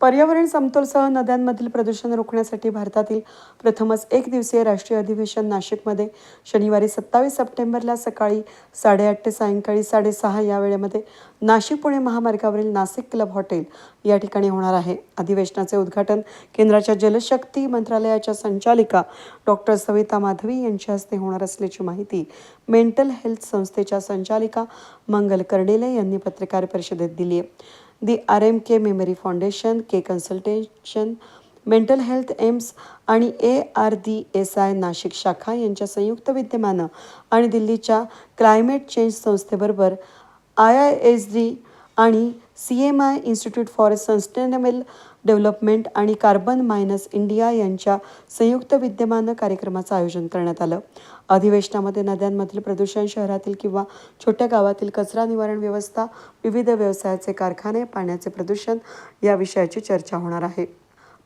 पर्यावरण समतोलसह नद्यांमधील प्रदूषण रोखण्यासाठी भारतातील प्रथमच एक दिवसीय राष्ट्रीय अधिवेशन नाशिकमध्ये. शनिवारी सत्तावीस सप्टेंबरला सकाळी साडेआठ ते सायंकाळी साडेसहा या वेळेमध्ये नाशिक पुणे महामार्गावरील नाशिक क्लब हॉटेल या ठिकाणी होणार आहे. अधिवेशनाचे उद्घाटन केंद्राच्या जलशक्ती मंत्रालयाच्या संचालिका डॉक्टर सविता माधवी यांच्या हस्ते होणार असल्याची माहिती मेंटल हेल्थ संस्थेच्या संचालिका मंगल कर्डेले यांनी पत्रकार परिषदेत दिली आहे. D R M K memory foundation के कन्सल्टेशन मेंटल हेल्थ एम्स आणि A R D S I Nashik शाखा यांच्या संयुक्त विद्यमानं आणि दिल्लीच्या क्लायमेट चेंज संस्थेबरोबर आय आय एस डी आणि C M I institute for sustainable development आणि कार्बन मायनस इंडिया यांच्या संयुक्त विद्यमानं कार्यक्रमाचं आयोजन करण्यात आलं. अधिवेशनामध्ये नद्यांमधील प्रदूषण शहरातील किंवा छोट्या गावातील कचरा निवारण व्यवस्था विविध व्यवसायाचे कारखाने पाण्याचे प्रदूषण या विषयाची चर्चा होणार आहे.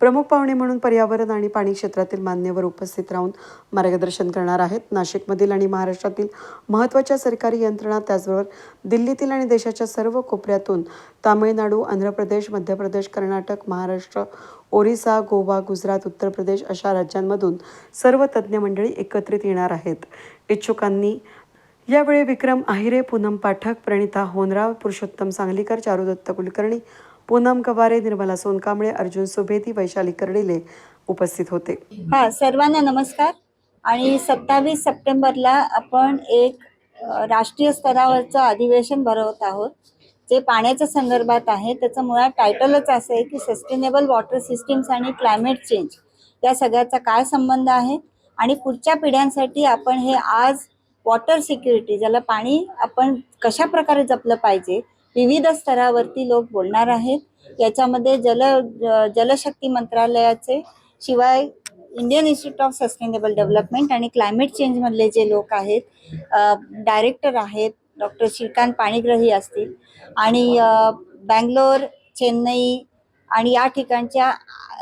प्रमुख पाहुणे म्हणून पर्यावरण आणि पाणी क्षेत्रातील मान्यवर उपस्थित राहून मार्गदर्शन करणार आहेत. नाशिकमधील आणि महाराष्ट्रातील महत्त्वाच्या सरकारी यंत्रणा त्याचबरोबर दिल्लीतील आणि देशाच्या सर्व कोपऱ्यातून तामिळनाडू आंध्र प्रदेश मध्य प्रदेश कर्नाटक महाराष्ट्र ओरिसा गोवा गुजरात उत्तर प्रदेश अशा राज्यांमधून सर्व तज्ज्ञ मंडळी एकत्रित येणार आहेत. इच्छुकांनी यावेळी विक्रम आहिरे पूनम पाठक प्रणिता होनराव पुरुषोत्तम सांगलीकर चारुदत्त कुलकर्णी पूनम गवारे निर्मला सोनकांबळे अर्जुन सुभेदी वैशाली कर्डिले उपस्थित होते. हा सर्वांना नमस्कार. आणि सत्तावीस सप्टेंबरला आपण एक राष्ट्रीय स्तरावरचं अधिवेशन भरवत आहोत. जे पाण्याच्या संदर्भात आहे. त्याचं मुळात टायटलच असं आहे की सस्टेनेबल वॉटर सिस्टीम्स आणि क्लायमेट चेंज या सगळ्याचा काय संबंध आहे? आणि पुढच्या पिढ्यांसाठी आपण हे आज वॉटर सिक्युरिटी ज्याला पाणी आपण कशा प्रकारे जपलं पाहिजे विविध स्तरावरती लोक बोलणार आहेत. याच्यामध्ये जल जलशक्ती मंत्रालयाचे शिवाय Indian institute of sustainable development आणि क्लायमेट चेंजमधले जे लोक आहेत डायरेक्टर आहेत डॉक्टर श्रीकांत पाणीग्रही असतील आणि बँगलोर चेन्नई आणि या ठिकाणच्या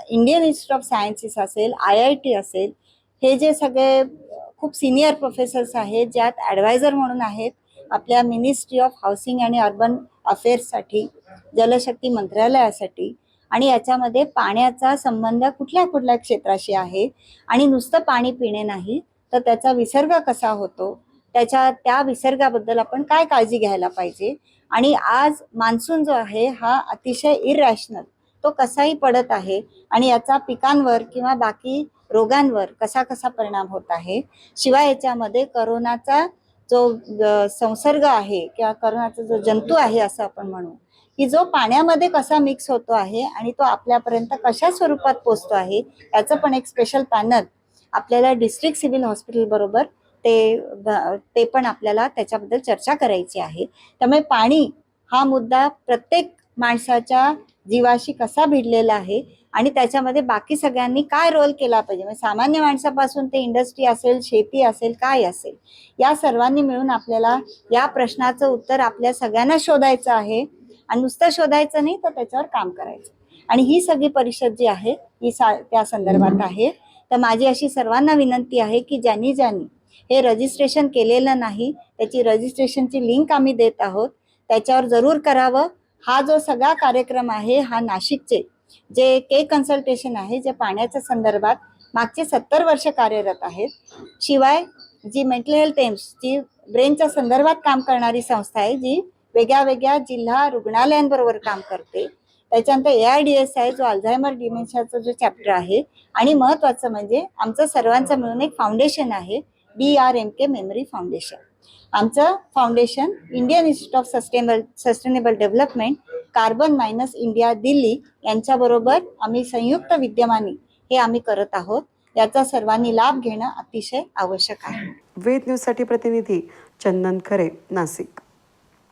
इंडियन इन्स्टिट्यूट ऑफ सायन्सेस असेल आय आय टी असेल हे जे सगळे खूप सिनियर प्रोफेसर्स आहेत ज्यात ॲडवायझर म्हणून आहेत आपल्या मिनिस्ट्री ऑफ हाऊसिंग आणि अर्बन अफेअर्ससाठी जलशक्ती मंत्रालयासाठी आणि याच्यामध्ये पाण्याचा संबंध कुठल्या कुठल्या क्षेत्राशी आहे आणि नुसतं पाणी पिणे नाही तर त्याचा विसर्ग कसा होतो? त्याच्या त्या विसर्गाबद्दल आपण काय काळजी घ्यायला पाहिजे? आणि आज मान्सून जो आहे हा अतिशय इरॅशनल तो कसाही पडत आहे आणि याचा पिकांवर किंवा बाकी रोगांवर कसा कसा परिणाम होत आहे? शिवाय याच्यामध्ये करोनाचा जो संसर्ग आहे किंवा करोनाचा जो जंतू आहे असं आपण म्हणू की जो पाण्यामध्ये कसा मिक्स होतो आहे आणि तो आपल्यापर्यंत कशा स्वरूपात पोचतो आहे याचं पण एक स्पेशल पॅनल आपल्याला डिस्ट्रिक्ट सिव्हिल हॉस्पिटल बरोबर ते ते पण आपल्याला त्याच्याबद्दल चर्चा करायची आहे. त्यामुळे पाणी हा मुद्दा प्रत्येक माणसाच्या जीवाशी कसा भिडलेला आहे आणि त्याच्यामध्ये बाकी सगळ्यांनी काय रोल केला पाहिजे? म्हणजे सामान्य माणसापासून ते इंडस्ट्री असेल शेती असेल काय असेल या सर्वांनी मिळून आपल्याला या प्रश्नाचं उत्तर आपल्या सगळ्यांना शोधायचं आहे. आणि नुसतं शोधायचं नाही तर त्याच्यावर काम करायचं. आणि ही सगळी परिषद जी आहे ही सा त्या संदर्भात आहे. तर माझी अशी सर्वांना विनंती आहे की ज्यांनी ज्यांनी हे रजिस्ट्रेशन केलेलं नाही त्याची रजिस्ट्रेशनची लिंक आम्ही देत आहोत. त्याच्यावर जरूर करावं. हा जो सगळा कार्यक्रम आहे हा नाशिकचे जे के कन्सल्टेशन आहे जे पाण्याच्या संदर्भात मागचे सत्तर वर्ष कार्यरत आहेत. शिवाय जी मेंटल हेल्थ एम्स जी ब्रेनच्या संदर्भात काम करणारी संस्था आहे जी वेगळ्या वेगळ्या जिल्हा रुग्णालयांबरोबर काम करते. त्याच्यानंतर ए आय डी एस आहे जो अल्झायमर डिमेन्शियाचा जो चॅप्टर आहे आणि महत्वाचं म्हणजे आमचं सर्वांचं मिळून एक फाउंडेशन आहे B R M K memory foundation आमचं foundation Indian institute of sustainable sustainable development carbon minus India Delhi यांच्याबरोबर आम्ही संयुक्त विद्यमानी हे आम्ही करत आहोत. याचा सर्वांनी लाभ घेणं अतिशय आवश्यक आहे. वेद न्यूजसाठी प्रतिनिधी चंदन खरे नाशिक.